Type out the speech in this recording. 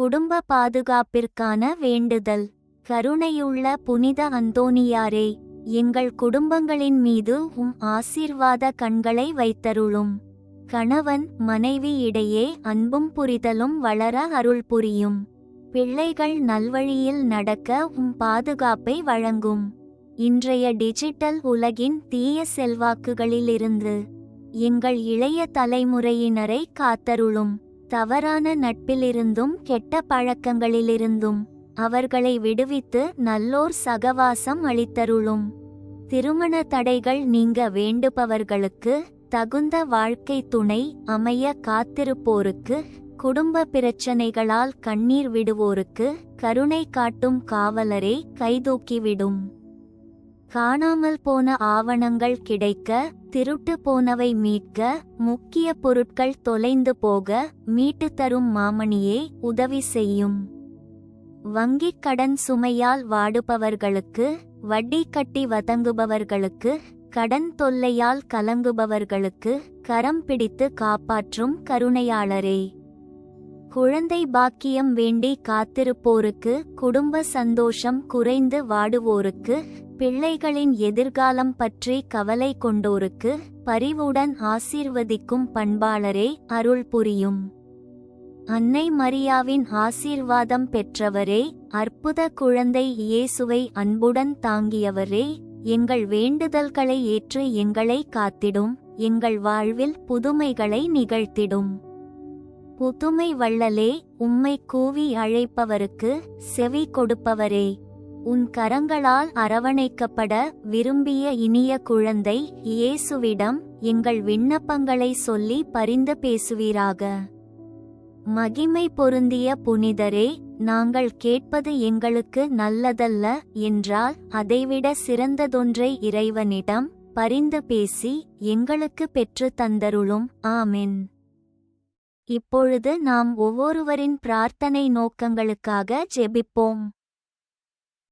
குடும்ப பாதுகாப்பிற்கான வேண்டுதல். கருணையுள்ள புனித அந்தோனியாரே எங்கள் குடும்பங்களின் மீது உம் ஆசீர்வாத கண்களை வைத்தருளும். கணவன் மனைவி இடையே அன்பும் புரிதலும் வளர அருள் புரியும். பிள்ளைகள் நல்வழியில் நடக்க உம் பாதுகாப்பை வழங்கும். இன்றைய டிஜிட்டல் உலகின் தீய செல்வாக்குகளிலிருந்து எங்கள் இளைய தலைமுறையினரை காத்தருளும். தவறான நட்பிலிருந்தும் கெட்ட பழக்கங்களிலிருந்தும் அவர்களை விடுவித்து நல்லோர் சகவாசம் அளித்தருளும். திருமண தடைகள் நீங்க வேண்டுபவர்களுக்கு தகுந்த வாழ்க்கை துணை அமைய காத்திருப்போருக்கு குடும்ப பிரச்சனைகளால் கண்ணீர் விடுவோருக்கு கருணை காட்டும் காவலரை கைதூக்கிவிடும். காணாமல் போன ஆவணங்கள் கிடைக்க திருட்டு போனவை மீட்க முக்கிய பொருட்கள் தொலைந்து போக மீட்டு தரும் மாமணியே உதவி செய்யும். வங்கிக் கடன் சுமையால் வாடுபவர்களுக்கு வட்டி கட்டி வதங்குபவர்களுக்கு கடன் தொல்லையால் கலங்குபவர்களுக்கு கரம் பிடித்து காப்பாற்றும் கருணையாளரே. குழந்தை பாக்கியம் வேண்டி காத்திருப்போருக்கு குடும்ப சந்தோஷம் குறைந்து வாடுவோருக்கு பிள்ளைகளின் எதிர்காலம் பற்றி கவலை கொண்டோருக்கு பரிவுடன் ஆசீர்வதிக்கும் பண்பாளரே அருள் புரியும். அன்னை மரியாவின் ஆசீர்வாதம் பெற்றவரே அற்புத குழந்தை இயேசுவை அன்புடன் தாங்கியவரே எங்கள் வேண்டுதல்களை ஏற்று எங்களை காத்திடும் எங்கள் வாழ்வில் புதுமைகளை நிகழ்த்திடும். புதுமை வள்ளலே உம்மை கூவி அழைப்பவருக்கு செவி கொடுப்பவரே. உன் கரங்களால் அரவணைக்கப்பட விரும்பிய இனிய குழந்தை இயேசுவிடம் எங்கள் விண்ணப்பங்களை சொல்லி பரிந்து பேசுவீராக. மகிமை பொருந்திய புனிதரே நாங்கள் கேட்பது எங்களுக்கு நல்லதல்ல என்றால் அதைவிட சிறந்ததொன்றை இறைவனிடம் பரிந்து பேசி எங்களுக்கு பெற்று தந்தருளும். ஆமென். இப்பொழுது நாம் ஒவ்வொருவரின் பிரார்த்தனை நோக்கங்களுக்காக ஜெபிப்போம்.